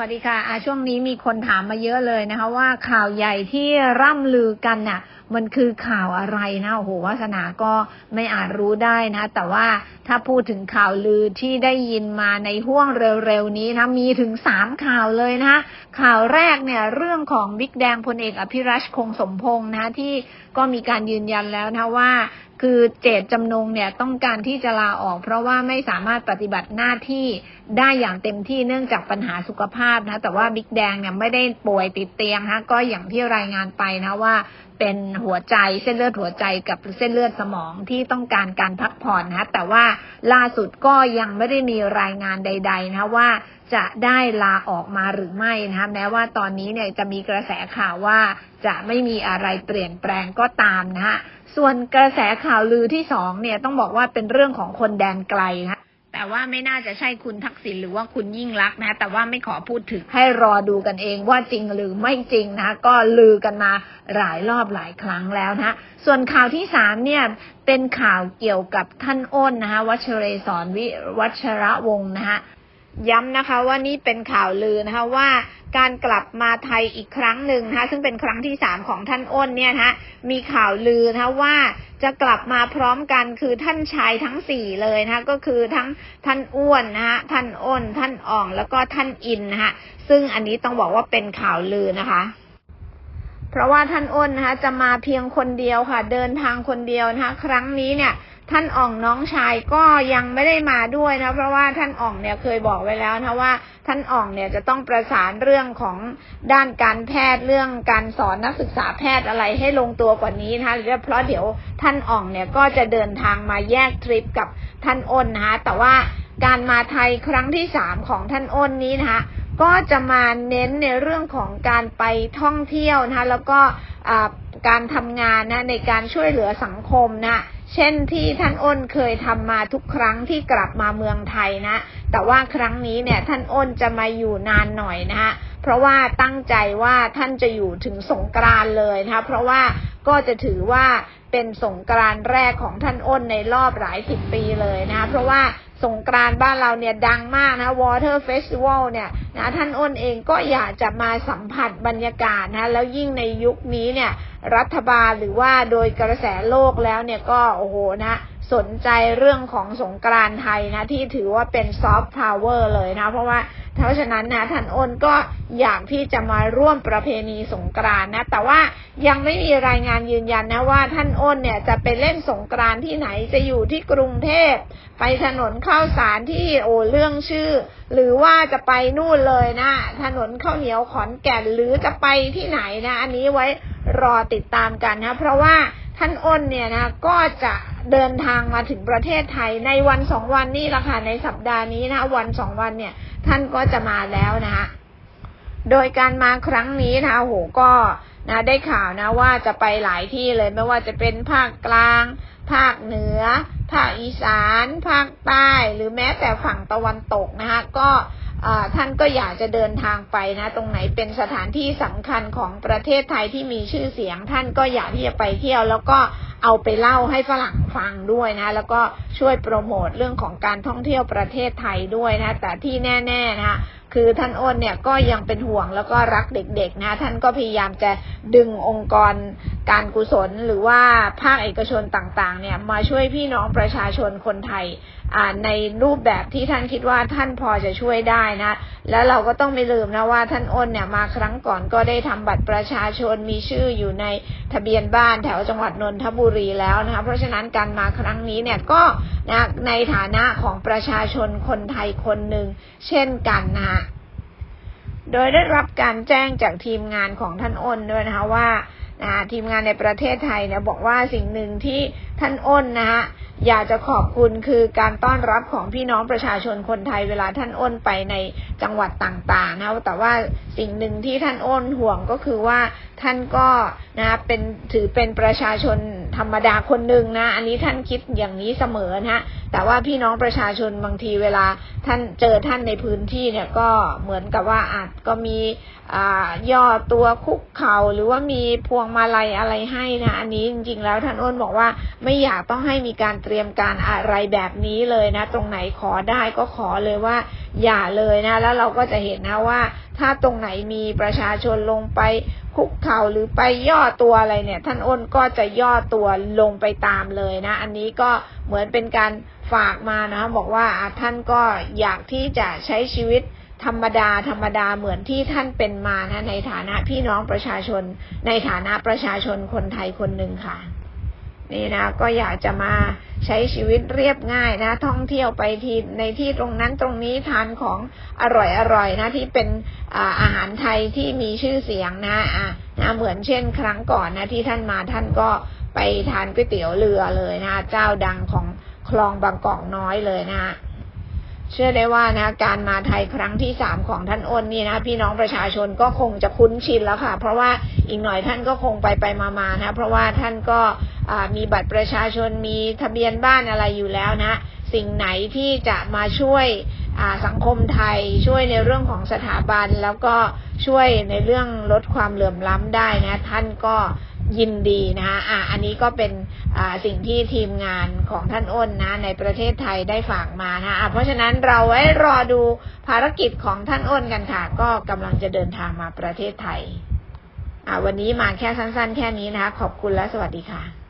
วัสดีค่ะช่วงนี้มีคนถามมาเยอะเลยนะคะ ว่าข่าวใหญ่ที่ร่ำลือกันน่ะ มันคือข่าวอะไรนะโอ้โหวาสนาก็ไม่อาจรู้ได้นะ แต่ว่าถ้าพูดถึงข่าวลือที่ได้ยินมาในห่วงเร็วๆนี้นะมีถึงสามข่าวเลยนะข่าวแรกเนี่ยเรื่องของบิ๊กแดงพลเอกอภิรัชคงสมพงษ์นะที่ก็มีการยืนยันแล้วนะว่า คือเจตจำนงเนี่ยต้องการที่จะลาออก เพราะว่าไม่สามารถปฏิบัติหน้าที่ได้อย่างเต็มที่เนื่องจากปัญหาสุขภาพนะ แต่ว่าบิ๊กแดงเนี่ยไม่ได้ป่วยติดเตียงนะก็อย่างที่รายงานไปนะว่าเป็นหัวใจเส้นเลือดหัวใจกับเส้นเลือดสมองที่ต้องการการพักผ่อนนะแต่ว่าล่าสุดก็ยังไม่ได้มีรายงานใด ๆ นะว่าจะได้ลาออกมาหรือไม่นะคะแม้ว่าตอนนี้เนี่ยจะมีกระแสข่าวว่าจะไม่มีอะไรเปลี่ยนแปลงก็ตามนะฮะ ส่วนกระแสข่าวลือที่สองเนี่ยต้องบอกว่าเป็นเรื่องของคนแดนไกลนะแต่ว่าไม่น่าจะใช่คุณทักษิณหรือว่าคุณยิ่งรักนะ แต่ว่าไม่ขอพูดถึงให้รอดูกันเองว่าจริงหรือไม่จริงนะ ก็ลือกันมาหลายรอบหลายครั้งแล้วนะ ส่วนข่าวที่สามเนี่ยเป็นข่าวเกี่ยวกับท่านอ้นนะคะวัชเรศรวิวัชระวงศ์นะคะ ย้ำนะคะว่านี่เป็นข่าวลือนะคะว่าการกลับมาไทยอีกครั้งหนึ่งนะคะซึ่งเป็นครั้งที่สามของท่านอ้นเนี่ยนะคะมีข่าวลือนะคะว่าจะกลับมาพร้อมกันคือท่านชายทั้งสี่เลยนะคะก็คือทั้งท่านอ้วนนะคะท่านอ้น ท่านอ่องแล้วก็ท่านอินนะคะซึ่งอันนี้ต้องบอกว่าเป็นข่าวลือนะคะ เพราะว่าท่านอ้นนะคะจะมาเพียงคนเดียวค่ะ เดินทางคนเดียวนะคะ ครั้งนี้เนี่ย ท่านอ่องน้องชายก็ยังไม่ได้มาด้วยนะ เพราะว่าท่านอ่องเนี่ยเคยบอกไว้แล้วนะว่า ท่านอ่องเนี่ยจะต้องประสานเรื่องของด้านการแพทย์เรื่องการสอนนักศึกษาแพทย์อะไรให้ลงตัวกว่านี้นะคะเพราะเดี๋ยวท่านอ่องเนี่ยก็จะเดินทางมาแยกทริปกับท่านอ้นนะคะแต่ว่า การมาไทยครั้งที่สามของท่านอ้นนี้นะคะก็จะมาเน้นในเรื่องของการไปท่องเที่ยวนะคะแล้วก็การทำงานนะในการช่วยเหลือสังคมนะเช่นที่ท่านอ้นเคยทำมาทุกครั้งที่กลับมาเมืองไทยนะ แต่ว่าครั้งนี้เนี่ยท่านอ้นจะมาอยู่นานหน่อยนะฮะเพราะว่าตั้งใจว่าท่านจะอยู่ถึงสงกรานเลยนะคะเพราะว่าก็จะถือว่าเป็นสงกรานแรกของท่านอ้นในรอบหลายสิบปีเลยนะ เพราะว่าสงกรานบ้านเราเนี่ยดังมากนะ Water Festival เนี่ยนะท่านอ้นเองก็อยากจะมาสัมผัสบรรยากาศนะแล้วยิ่งในยุคนี้เนี่ยรัฐบาลหรือว่าโดยกระแสโลกแล้วเนี่ยก็โอ้โหนะ สนใจเรื่องของสงกรานไทยนะ ที่ถือว่าเป็นซอฟต์พาวเวอร์เลยนะ เพราะว่าเพราะฉะนั้นนะท่านอ้นก็อยากที่จะมาร่วมประเพณีสงกรานนะ แต่ว่ายังไม่มีรายงานยืนยันนะว่าท่านอ้นเนี่ยจะไปเล่นสงกรานที่ไหนจะอยู่ที่กรุงเทพ ไปถนนข้าวสารที่โอ้เรื่องชื่อ หรือว่าจะไปนู่นเลยนะ ถนนข้าวเหนียวขอนแก่นหรือจะไปที่ไหนนะ อันนี้ไว้รอติดตามกันนะ เพราะว่า ท่านอ้นเนี่ยนะก็จะเดินทางมาถึงประเทศไทยในวันสองวันนี้ละค่ะในสัปดาห์นี้นะวันสองวันเนี่ย ท่านก็จะมาแล้วนะคะโดยการมาครั้งนี้นะคะโหก็นะได้ข่าวนะว่าจะไปหลายที่เลยไม่ว่าจะเป็นภาคกลาง ภาคเหนือ ภาคอีสาน ภาคใต้ หรือแม้แต่ฝั่งตะวันตกนะคะก็ ท่านก็อยากจะเดินทางไปนะ ตรงไหนเป็นสถานที่สำคัญของประเทศไทยที่มีชื่อเสียง ท่านก็อยากที่จะไปเที่ยว แล้วก็เอาไปเล่าให้ฝรั่งฟังด้วยนะ แล้วก็ช่วยโปรโมทเรื่องของการท่องเที่ยวประเทศไทยด้วยนะ แต่ที่แน่ๆนะคือท่านอ้นเนี่ยก็ยังเป็นห่วงแล้วก็รักเด็กๆนะ ท่านก็พยายามจะดึงองค์กร การกุศลหรือว่าภาคเอกชนต่างๆ เนี่ยมาช่วยพี่น้องประชาชนคนไทยในรูปแบบที่ท่านคิดว่าท่านพอจะช่วยได้นะ แล้วเราก็ต้องไม่ลืมนะว่าท่านอ้นเนี่ยมาครั้งก่อนก็ได้ทำบัตรประชาชนมีชื่ออยู่ในทะเบียนบ้านแถวจังหวัดนนทบุรีแล้วนะคะเพราะฉะนั้นการมาครั้งนี้เนี่ยก็นะในฐานะของประชาชนคนไทยคนหนึ่งเช่นกันนะโดยได้รับการแจ้งจากทีมงานของท่านอ้นด้วยนะคะว่า นะทีมงานในประเทศไทยเนี่ยบอกว่าสิ่งหนึ่งที่ท่านอ้นนะฮะอยากจะขอบคุณคือการต้อนรับของพี่น้องประชาชนคนไทยเวลาท่านอ้นไปในจังหวัดต่างๆนะแต่ว่าสิ่งหนึ่งที่ท่านอ้นห่วงก็คือว่าท่านก็นะเป็นถือเป็นประชาชน ธรรมดาคนหนึ่งนะ อันนี้ท่านคิดอย่างนี้เสมอนะฮะแต่ว่าพี่น้องประชาชนบางทีเวลาท่านเจอท่านในพื้นที่เนี่ยก็เหมือนกับว่าอาจก็มีย่อตัวคุกเข่าหรือว่ามีพวงมาลัยอะไรให้นะ อันนี้จริงๆแล้วท่านอ้นบอกว่าไม่อยากต้องให้มีการเตรียมการอะไรแบบนี้เลยนะ ตรงไหนขอได้ก็ขอเลยว่าอย่าเลยนะ แล้วเราก็จะเห็นนะว่า ถ้าตรงไหนมีประชาชนลงไป คุกเข่าหรือไปย่อตัวอะไรเนี่ย ท่านอ้นก็จะย่อตัวลงไปตามเลยนะ อันนี้ก็เหมือนเป็นการฝากมานะบอกว่าท่านก็อยากที่จะใช้ชีวิตธรรมดา ธรรมดาเหมือนที่ท่านเป็นมานะในฐานะพี่น้องประชาชน ในฐานะประชาชนคนไทยคนหนึ่งค่ะ นี่นะก็อยากจะมาใช้ชีวิตเรียบง่ายนะ ท่องเที่ยวไปที่ในที่ตรงนั้นตรงนี้ทานของอร่อยอร่อยนะที่เป็นอาหารไทยที่มีชื่อเสียงนะอะนะเหมือนเช่น ครั้งก่อนนะที่ท่านมาท่านก็ไปทานก๋วยเตี๋ยวเรือเลยนะ เจ้าดังของคลองบางกอกน้อยเลยนะเชื่อได้ว่านะการมาไทยครั้งที่สามของท่านอ้นนี่นะพี่น้องประชาชนก็คงจะคุ้นชินแล้วค่ะ เพราะว่าอีกหน่อยท่านก็คงไปไปมามานะ เพราะว่าท่านก็ มีบัตรประชาชนมีทะเบียนบ้านอะไรอยู่แล้วนะ สิ่งไหนที่จะมาช่วยสังคมไทยช่วยในเรื่องของสถาบัน แล้วก็ช่วยในเรื่องลดความเหลื่อมล้ำได้นะ ท่านก็ยินดีนะคะอะอันนี้ก็เป็นสิ่งที่ทีมงานของท่านอ้นนะในประเทศไทยได้ฝากมานะะเพราะฉะนั้นเราไว้รอดูภารกิจของท่านอ้นกันค่ะ ก็กำลังจะเดินทางมาประเทศไทย อะวันนี้มาแค่สั้น ๆ แค่นี้นะคะ ขอบคุณและสวัสดีค่ะ